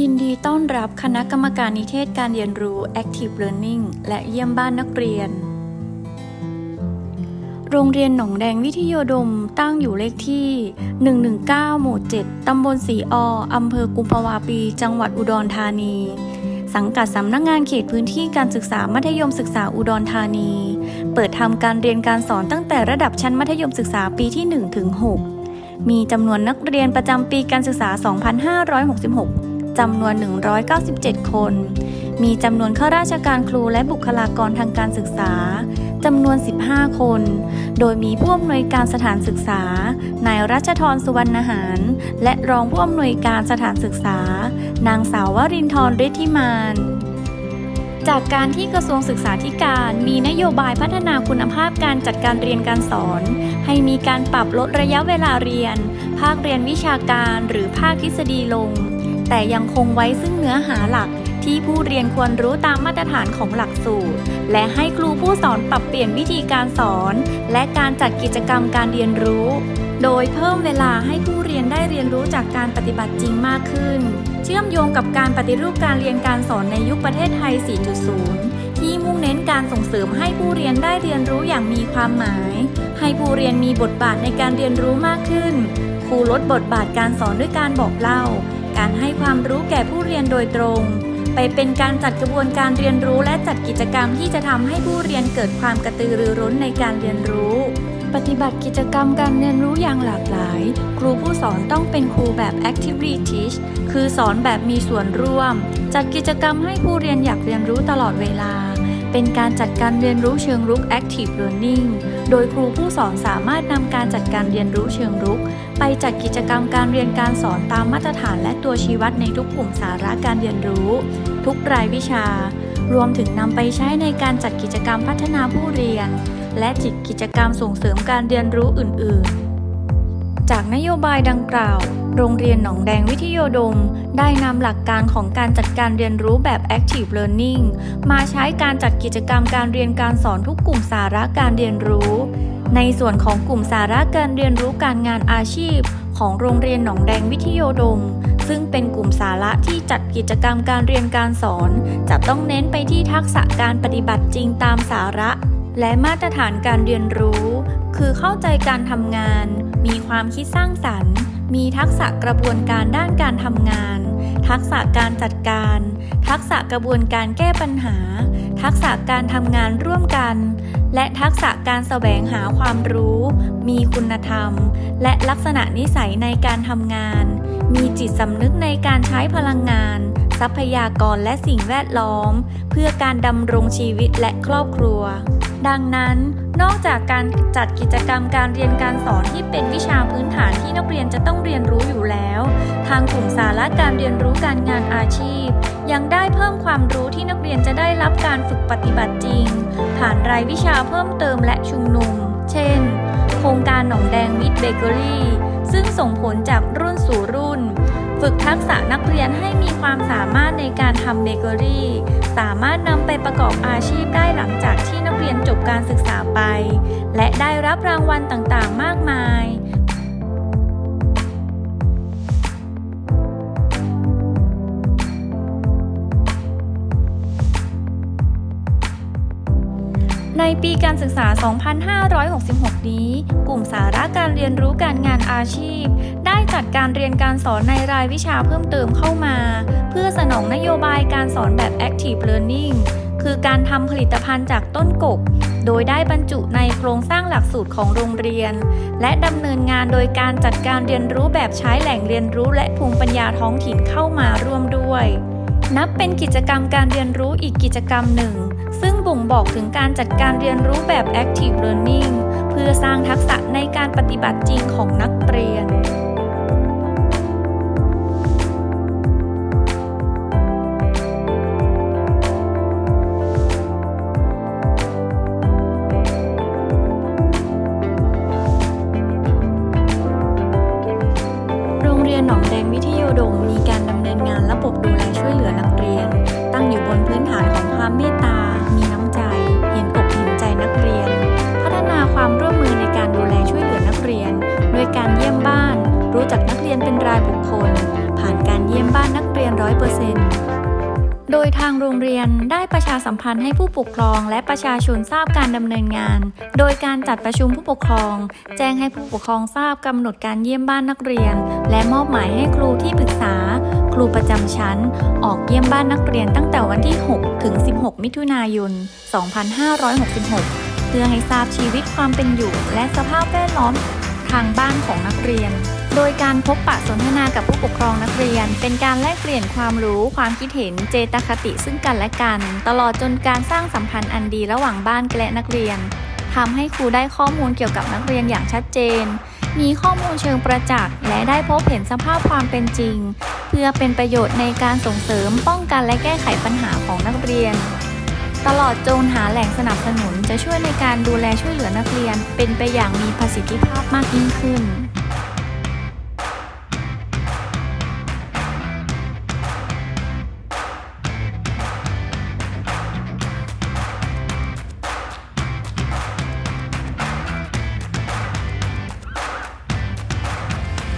ยินดีต้อนรับคณะกรรมการนิเทศการเรียนรู้ Active Learning และเยี่ยมบ้านนักเรียน โรงเรียนหนองแดงวิทยาดมตั้งอยู่เลขที่ 119 หมู่ 7 ตำบลสีออำเภอกุมภาวาปี จังหวัดอุดรธานี สังกัดสำนักงงานเขตพื้นที่การศึกษามัธยมศึกษาอุดรธานี เปิดทำการเรียนการสอนตั้งแต่ระดับชั้นมัธยมศึกษาปีที่ 1 ถึง 6 มีจำนวนนักเรียนประจำปีการศึกษา 2566 จำนวน 197 คน มีจำนวนข้าราชการครูและบุคลากรทางการศึกษาจำนวน 15 คน โดยมีผู้อำนวยการสถานศึกษา นายรัชทรสุวรรณหาร และรองผู้อำนวยการสถานศึกษา นางสาววรินทร์ฤทธิมาน จากการที่กระทรวงศึกษาธิการมีนโยบายพัฒนาคุณภาพการจัดการเรียนการสอน ให้มีการปรับลดระยะเวลาเรียน ภาคเรียนวิชาการหรือภาคทฤษฎีลง แต่ยังคงไว้ซึ่งเนื้อหาหลัก ที่ผู้เรียนควรรู้ตามมาตรฐานของหลักสูตร และให้ครูผู้สอนปรับเปลี่ยนวิธีการสอน และการจัดกิจกรรมการเรียนรู้ โดยเพิ่มเวลาให้ผู้เรียนได้เรียนรู้จากการปฏิบัติจริงมากขึ้น เชื่อมโยงกับการปฏิรูปการเรียนการสอนในยุคประเทศไทย 4.0 ที่มุ่งเน้นการส่งเสริมให้ผู้เรียนได้เรียนรู้อย่างมีความหมาย ให้ผู้เรียนมีบทบาทในการเรียนรู้มากขึ้น ครูลดบทบาทการสอนด้วยการบอกเล่า การให้ความรู้แก่ผู้เรียนโดยตรง ไปเป็นการจัดกระบวนการเรียนรู้และจัดกิจกรรมที่จะทำให้ผู้เรียนเกิดความกระตือรือร้นในการเรียนรู้ ปฏิบัติกิจกรรมการเรียนรู้อย่างหลากหลาย ครูผู้สอนต้องเป็นครูแบบ actively teach คือสอนแบบมีส่วนร่วม จัดกิจกรรมให้ผู้เรียนอยากเรียนรู้ตลอดเวลา เป็นการจัดการเรียนรู้เชิงรุก active learning โดยครูผู้สอนสามารถนำการจัดการเรียนรู้เชิงรุก ไปจัดกิจกรรมการเรียนการสอนตามมาตรฐานและตัวชี้วัดในทุกกลุ่มสาระการเรียนรู้ ทุกรายวิชา รวมถึงนำไปใช้ในการจัดกิจกรรมพัฒนาผู้เรียน และจิตกิจกรรมส่งเสริมการเรียนรู้อื่น ๆ จากนโยบายดังกล่าว โรงเรียนหนองแดงวิทยาดม ได้นำหลักการของการจัดการเรียนรู้แบบ Active Learning มาใช้การจัดกิจกรรมการเรียนการสอนทุกกลุ่มสาระการเรียนรู้ ในส่วนของกลุ่มสาระการเรียนรู้การงานอาชีพ ของโรงเรียนหนองแดงวิทยาดม ซึ่งเป็นกลุ่มสาระที่จัดกิจกรรมการเรียนการสอน จะต้องเน้นไปที่ทักษะการปฏิบัติจริงตามสาระ และมาตรฐานการเรียนรู้ คือเข้าใจการทำงาน มีความคิดสร้างสรรค์ มีทักษะกระบวนการด้านการทำงาน ทักษะการจัดการ ทักษะกระบวนการแก้ปัญหา ทักษะการทำงานร่วมกัน และทักษะการแสวงหาความรู้ มีคุณธรรม และลักษณะนิสัยในการทำงาน มีจิตสำนึกในการใช้พลังงาน ทรัพยากรและสิ่งแวดล้อม เพื่อการดำรงชีวิตและครอบครัว ดังนั้น นอกจากการจัดกิจกรรมการเรียนการสอนที่เป็นวิชาพื้นฐานที่นักเรียนจะต้องเรียนรู้อยู่แล้ว ทางกลุ่มสาระการเรียนรู้การงานอาชีพ ยังได้เพิ่มความรู้ที่นักเรียนจะได้รับการฝึกปฏิบัติจริง ผ่านรายวิชาเพิ่มเติมและชุมนุม เช่น โครงการหนองแดงมิดเบเกอรี่ซึ่งส่งผลจากรุ่นสู่รุ่น ฝึกทักษะนักเรียนให้มีความสามารถในการทำเบเกอรี่ สามารถนำไปประกอบอาชีพได้หลังจากที่นักเรียนจบการศึกษาไป และได้รับรางวัลต่างๆ มากมาย ปีการศึกษา 2566 นี้ กลุ่มสาระการเรียนรู้การงานอาชีพ ได้จัดการเรียนการสอนในรายวิชาเพิ่มเติมเข้ามา เพื่อสนองนโยบายการสอนแบบ Active Learning คือการทำผลิตภัณฑ์จากต้นกบ โดยได้บรรจุในโครงสร้างหลักสูตรของโรงเรียน และดำเนินงานโดยการจัดการเรียนรู้แบบใช้แหล่งเรียนรู้และภูมิปัญญาท้องถิ่นเข้ามาร่วมด้วย นับเป็นกิจกรรมการเรียนรู้อีกกิจกรรมหนึ่ง ซึ่งบ่งบอกถึงการจัดการเรียนรู้แบบ Active Learning เพื่อสร้างทักษะในการปฏิบัติจริงของนักเรียน ยนหนองแดงวิทยาดมมีการดำเนินงานระบบดูแลช่วยเหลือนักเรียน ตั้งอยู่บนพื้นฐานของความเมตตา มีน้ำใจ ยทางโรงเรียนได้ประชาสัมพันธ์ให้ผู้ปกครอง และประชาชนทราบการดำเนินงาน โดยการจัดประชุมผู้ปกครอง แจ้งให้ผู้ปกครองทราบกำหนดการเยี่ยมบ้านนักเรียน และมอบหมายให้ครูที่ปรึกษา ครูประจำชั้น ออกเยี่ยมบ้านนักเรียนตั้งแต่วันที่ 6 ถึง 16 มิถุนายน 2566 เพื่อให้ทราบชีวิตความเป็นอยู่ และสภาพแวดล้อมทางบ้านของนักเรียน โดยการพบปะสนทนากับผู้ปกครองนักเรียน เป็นการแลกเปลี่ยนความรู้ความคิดเห็นเจตคติซึ่งกันและกัน ตลอดจนการสร้างสัมพันธ์อันดีระหว่างบ้านและนักเรียนทำให้ครูได้ข้อมูลเกี่ยวกับนักเรียนอย่างชัดเจน มีข้อมูลเชิงประจักษ์และได้พบเห็นสภาพความเป็นจริง เพื่อเป็นประโยชน์ในการส่งเสริมป้องกันและแก้ไขปัญหาของนักเรียน ตลอดจนหาแหล่งสนับสนุนจะช่วยในการดูแลช่วยเหลือนักเรียน เป็นไปอย่างมีประสิทธิภาพมากยิ่งขึ้น